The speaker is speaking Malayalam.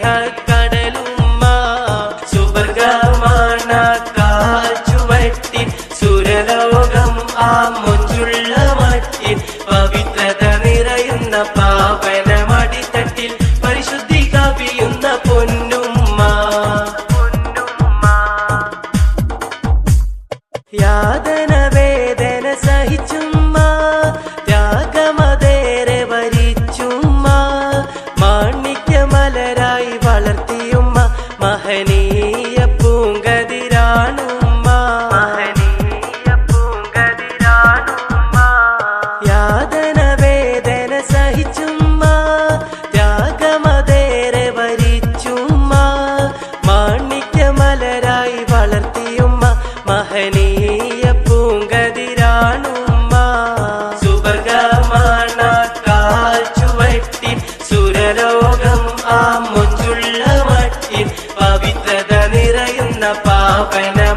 സ്നേഹക്കടലുമ്മ സുവർഗമാണ കാച്ചുവട്ടിൻ സുരലോകം ആ മൊഞ്ചുള്ള മട്ടിൻ പവിത്രത നിറയുന്ന പാവനമടിത്തട്ടിൽ പരിശുദ്ധി കവിയുന്ന പൊന്നുമ്മ. യാതന മഹനീയ പൂങ്കതിരാണുമ്മ. മഹനീയ പൂങ്കതിരാണുമ്മ. യാതന വേദന സഹിച്ചുമ്മ. ത്യാഗമതേറെ വരിച്ചുമ്മ. മാണിക്യ മലരായി വളർത്തിയുമ്മ. മഹനീയ पापन